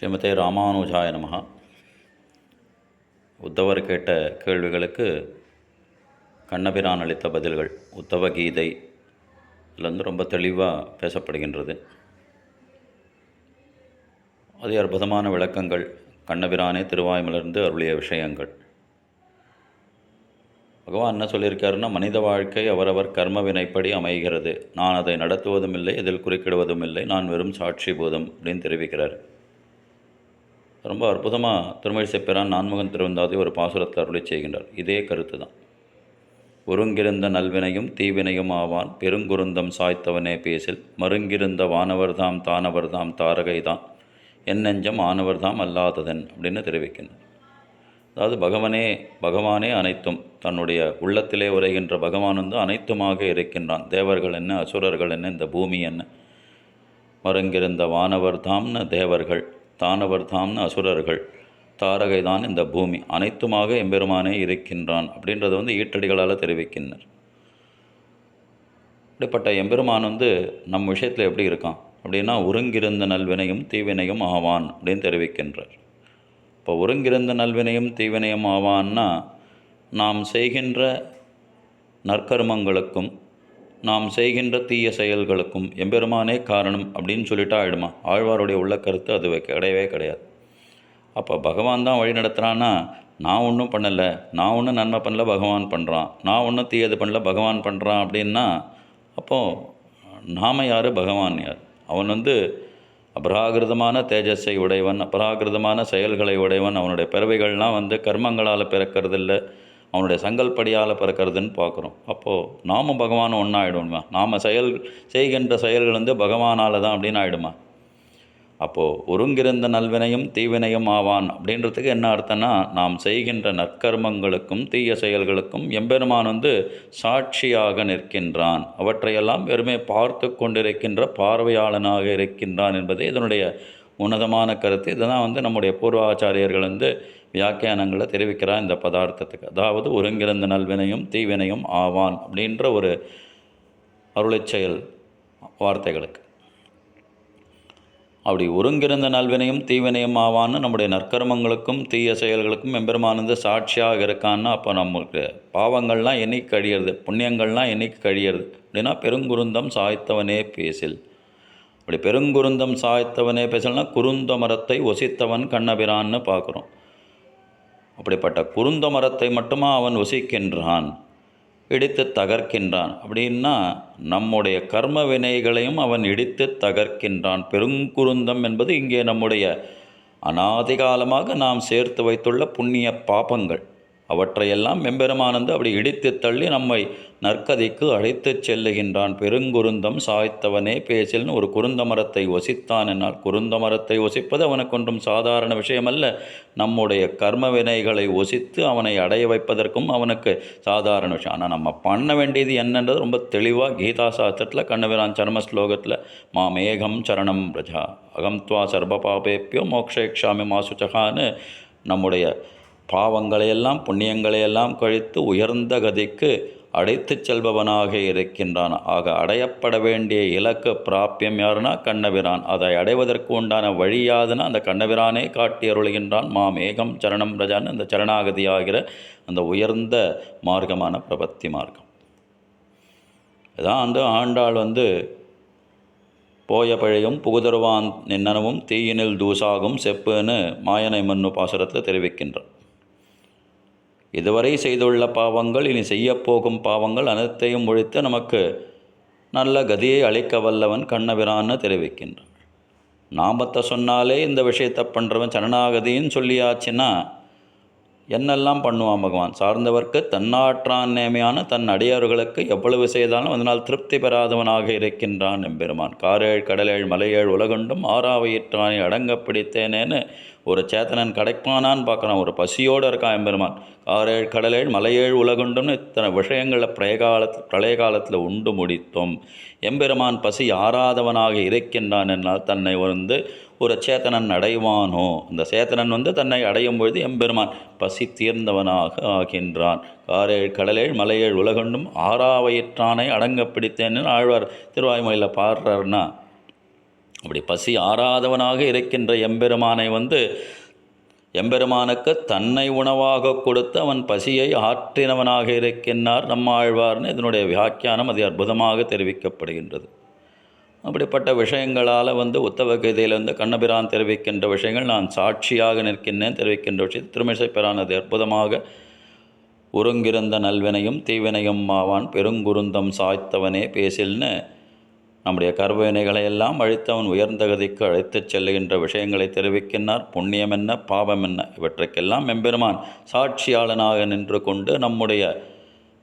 ஸ்ரீமதே ராமானுஜாய நமஹ. உத்தவர் கேட்ட கேள்விகளுக்கு கண்ணபிரான் அளித்த பதில்கள் உத்தவ கீதை இதுலேருந்து ரொம்ப தெளிவாக பேசப்படுகின்றது. அது அற்புதமான விளக்கங்கள் கண்ணபிரானே திருவாய்மலர்ந்து அருளிய விஷயங்கள். பகவான் என்ன சொல்லியிருக்காருன்னா மனித வாழ்க்கை அவரவர் கர்ம வினைப்படி அமைகிறது. நான் அதை நடத்துவதும் இல்லை இதில் குறுக்கிடுவதும் இல்லை நான் வெறும் சாட்சி போதும் அப்படின்னு தெரிவிக்கிறார். ரொம்ப அற்புதமாக திருமழி செப்பிரான் நான்முகன் திருவந்தாதி ஒரு பாசுரத்தில் அருளை செய்கின்றார். இதே கருத்து தான் ஒருங்கிருந்த நல்வினையும் தீவினையும் ஆவான். பெருங்குருந்தம் சாய்த்தவனே பேசில். மருங்கிருந்த வானவர்தாம் தானவர்தாம் தாரகைதான். என் நெஞ்சம் ஆனவர்தாம் அல்லாததன் அப்படின்னு தெரிவிக்கின்றார். அதாவது பகவனே பகவானே அனைத்தும் தன்னுடைய உள்ளத்திலே உரைகின்ற பகவான் வந்து அனைத்துமாக இருக்கின்றான். தேவர்கள் என்ன அசுரர்கள் என்ன இந்த பூமி என்ன? மருங்கிருந்த வானவர் தாம்னு தேவர்கள் தானவர் தாம்னு அசுரர்கள். தாரகை தான் இந்த பூமி. அனைத்துமாக எம்பெருமானே இருக்கின்றான் அப்படின்றத வந்து ஈற்றடிகளால் தெரிவிக்கின்றனர். இப்படிப்பட்ட எம்பெருமான் வந்து நம் விஷயத்தில் எப்படி இருக்கான்? அப்படின்னா ஒருங்கிருந்த நல்வினையும் தீவினையும் ஆவான் அப்படின்னு தெரிவிக்கின்றார். இப்போ ஒருங்கிருந்த நல்வினையும் தீவினையும் ஆவான்னா நாம் செய்கின்ற நற்கர்மங்களுக்கும் நாம் செய்கின்ற தீய செயல்களுக்கும் எம்பெருமானே காரணம் அப்படின்னு சொல்லிட்டா ஆயிடுமா? ஆழ்வாருடைய உள்ள கருத்து அது கிடையவே கிடையாது. அப்போ பகவான் தான் வழி நடத்துகிறான்னா நான் ஒன்றும் பண்ணலை நான் ஒன்றும் நன்மை பண்ணல பகவான் பண்ணுறான் நான் ஒன்றும் தீயது பண்ணல பகவான் பண்ணுறான் அப்படின்னா அப்போது நாம் யார்? பகவான் யார்? அவன் வந்து அபராகிருதமான தேஜஸை உடையவன் அபராகிருதமான செயல்களை உடையவன். அவனுடைய பிறவைகள்லாம் வந்து கர்மங்களால் பிறக்கிறதில்லை. அவனுடைய சங்கல்படியால் பிறக்கிறதுன்னு பார்க்குறோம். அப்போது நாமும் பகவானும் ஒன்றாயிடுமா நாம் செயல் செய்கின்ற செயல்கள் வந்து பகவானால் தான் அப்படின்னு ஆகிடுமா அப்போது ஒருங்கிருந்த நல்வினையும் தீவினையும் ஆவான் அப்படின்றதுக்கு என்ன அர்த்தம்னா நாம் செய்கின்ற நற்கர்மங்களுக்கும் தீய செயல்களுக்கும் எம்பெருமான் வந்து சாட்சியாக நிற்கின்றான். அவற்றையெல்லாம் வெறுமே பார்த்து கொண்டிருக்கின்ற பார்வையாளனாக இருக்கின்றான் என்பதே இதனுடைய உன்னதமான கருத்து. இதெல்லாம் வந்து நம்முடைய பூர்வாச்சாரியர்கள் வந்து வியாக்கியானங்களை தெரிவிக்கிறார் இந்த பதார்த்தத்துக்கு. அதாவது ஒருங்கிருந்த நல்வினையும் தீவினையும் ஆவான் அப்படின்ற ஒரு அருளைச்செயல் வார்த்தைகளுக்கு. அப்படி ஒருங்கிருந்த நல்வினையும் தீவினையும் ஆவான்னு நம்முடைய நற்கர்மங்களுக்கும் தீய செயல்களுக்கும் எம்பெருமானந்து சாட்சியாக இருக்கான்னு அப்போ நம்மளுக்கு பாவங்கள்லாம் என்னைக்கு கழியிறது புண்ணியங்கள்லாம் என்னைக்கு கழியிறது அப்படின்னா பெருங்குருந்தம் சாய்த்தவனே பேசில். அப்படி பெருங்குருந்தம் சாய்த்தவனே பேசல்னா குருந்த மரத்தை ஒசித்தவன் கண்ணபிரான்னு பார்க்குறோம். அப்படிப்பட்ட குருந்த மரத்தை மட்டுமா அவன் ஒசிக்கின்றான் இடித்து தகர்க்கின்றான். அப்படின்னா நம்முடைய கர்ம வினைகளையும் அவன் இடித்து தகர்க்கின்றான். பெருங்குருந்தம் என்பது இங்கே நம்முடைய அனாதிகாலமாக நாம் சேர்த்து வைத்துள்ள புண்ணிய பாபங்கள். அவற்றையெல்லாம் மெம்பெருமானந்து அப்படி இடித்து தள்ளி நம்மை நற்கதைக்கு அழைத்துச் செல்லுகின்றான். பெருங்குருந்தம் சாய்த்தவனே பேசில்னு ஒரு குருந்த மரத்தை ஒசித்தான் என்னால். குருந்த மரத்தை ஒசிப்பது அவனுக்கு ஒன்றும் சாதாரண விஷயமல்ல. நம்முடைய கர்ம வினைகளை ஒசித்து அவனை அடைய வைப்பதற்கும் அவனுக்கு சாதாரண விஷயம். ஆனால் நம்ம பண்ண வேண்டியது என்னன்றது ரொம்ப தெளிவாக கீதா சாஸ்திரத்தில் கண்ணவிரான் சர்ம ஸ்லோகத்தில் மாமேகம் சரணம் பிரஜா அகம் துவா சர்வபாபேப்பியோ மோக்ஷேக்ஷாமி மாசுச்சகான்னு நம்முடைய பாவங்களையெல்லாம் புண்ணியங்களையெல்லாம் கழித்து உயர்ந்த கதிக்கு அடைத்துச் செல்பவனாக இருக்கின்றான். ஆக அடையப்பட வேண்டிய இலக்கு பிராப்பியம் யாருன்னா கண்ணபிரான். அதை அடைவதற்கு உண்டான வழியாதுன்னா அந்த கண்ணபிரானே காட்டி அருளுகின்றான். மாமேகம் சரணம் ரஜான்னு அந்த சரணாகதி ஆகிற அந்த உயர்ந்த மார்க்கமான பிரபத்தி மார்க்கம். இதான் வந்து ஆண்டாள் வந்து போய பழையும் புகுதருவான் நின்னனவும் தீயினில் தூசாகும் செப்புன்னு மாயனை மண்ணு பாசுரத்தில் தெரிவிக்கின்றான். இதுவரை செய்துள்ள பாவங்கள் இனி செய்யப்போகும் பாவங்கள் அனைத்தையும் ஒழித்து நமக்கு நல்ல கதியை அளிக்க வல்லவன் கண்ணபிரான்னு தெரிவிக்கின்றான். நாமத்தை சொன்னாலே இந்த விஷயத்தை பண்ணுறவன் சரணாகதின்னு சொல்லியாச்சுன்னா என்னெல்லாம் பண்ணுவான் பகவான்? சார்ந்தவர்க்கு தன்னாற்றான் நேமையான தன் அடியார்களுக்கு எவ்வளவு செய்தாலும் அதனால் திருப்தி பெறாதவனாக இருக்கின்றான் எம்பெருமான். காரேழ் கடலேழ் மலையேழ் உலகண்டும் ஆறாவையிற்றானை அடங்க பிடித்தேனேன்னு ஒரு சேத்தனன் கிடைப்பானான்னு பார்க்குறான். ஒரு பசியோடு இருக்கான் எம்பெருமான். காரேழ் கடலேழ் மலையேழ் உலகுண்டும்னு இத்தனை விஷயங்களை பிரய காலத்தில் பிரளய காலத்தில் உண்டு முடித்தோம். எம்பெருமான் பசி ஆறாதவனாக இருக்கின்றான் என்னால் தன்னை வந்து ஒரு சேத்தனன் அடைவானோ? இந்த சேத்தனன் வந்து தன்னை அடையும் பொழுது எம்பெருமான் பசி தீர்ந்தவனாக ஆகின்றான். காரேழ் கடலேழ் மலையேழ் உலகண்டும் ஆறாவயிற்றானை அடங்க பிடித்தேன்னு ஆழ்வார் திருவாய்மொழியில் பாடுறாருன்னா அப்படி பசி ஆறாதவனாக இருக்கின்ற எம்பெருமானை வந்து எம்பெருமானுக்கு தன்னை உணவாக கொடுத்து அவன் பசியை ஆற்றினவனாக இருக்கின்றார் நம்மாழ்வார்னு இதனுடைய வியாக்கியானம் அதி அற்புதமாக தெரிவிக்கப்படுகின்றது. அப்படிப்பட்ட விஷயங்களால் வந்து உத்தவ கீதையிலிருந்து கண்ணபிரான் தெரிவிக்கின்ற விஷயங்கள் நான் சாட்சியாக நிற்கின்றேன் தெரிவிக்கின்ற விஷயம் திருமிசை பிரான் அற்புதமாக. உருங்கிருந்த நல்வினையும் தீவினையும் மாவான் பெருங்குருந்தம் சாய்த்தவனே பேசில்னு நம்முடைய கர்வவினைகளை எல்லாம் அழித்தவன் உயர்ந்த கதிக்கு அழைத்துச் செல்லுகின்ற விஷயங்களை தெரிவிக்கின்றார். புண்ணியம் என்ன பாவம் என்ன? இவற்றுக்கெல்லாம் எம்பெருமான் சாட்சியாளனாக நின்று கொண்டு நம்முடைய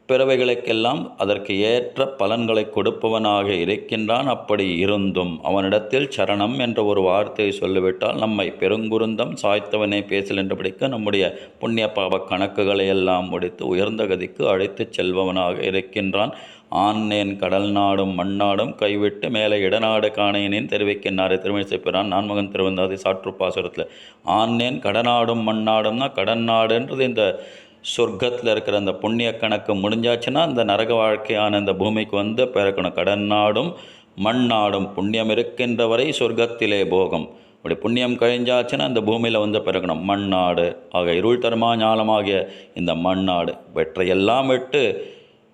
பிறவைகளுக்கெல்லாம் அதற்கு ஏற்ற பலன்களை கொடுப்பவனாக இருக்கின்றான். அப்படி இருந்தும் அவனிடத்தில் சரணம் என்ற ஒரு வார்த்தையை சொல்லிவிட்டால் நம்மை பெருங்குருந்தம் சாய்த்தவனே பேசல் என்றபடிக்கு நம்முடைய புண்ணிய பாப கணக்குகளை எல்லாம் முடித்து உயர்ந்த கதிக்கு அழைத்துச் செல்பவனாக இருக்கின்றான். ஆன்னேன் கடல் நாடும் மண்ணாடும் கைவிட்டு மேலே இடநாடு காணையினேன் தெரிவிக்கின்றார் திருமணிசைப்பிரான் நான்மகன் திருவந்தாதி சாற்றுப்பாசுரத்தில் ஆன்னேன் கடநாடும் மண்ணாடும்னா கடன் நாடுன்றது இந்த சொர்க்கத்தில் இருக்கிற அந்த புண்ணிய கணக்கு முடிஞ்சாச்சுன்னா அந்த நரக வாழ்க்கையான இந்த பூமிக்கு வந்து பிறக்கணும். கடன் நாடும் மண் நாடும் புண்ணியம் இருக்கின்ற வரை சொர்க்கத்திலே போகும். அப்படி புண்ணியம் கழிஞ்சாச்சுன்னா அந்த பூமியில் வந்து பிறக்கணும். மண்ணாடு ஆக இருள் தருமா ஞானமாகிய இந்த மண்ணாடு வெற்றையெல்லாம் விட்டு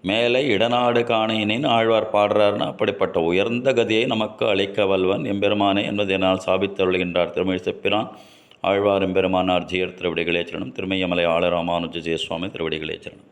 மேலே இடநாடு காணையினின் ஆழ்வார் பாடுறாருன்னா அப்படிப்பட்ட உயர்ந்த கதியை நமக்கு அளிக்க வல்வன் எம்பெருமானே என்பதை என்னால் சாபித்தருள்கின்றார். திருமணி செப்பிரான் ஆழ்வார் எம்பெருமானார் ஜியர் திருவடிகளே சரணம். திருமையமலை ஆளராமானுஜ ஜெயசுவாமி திருவடிகளே சரணம்.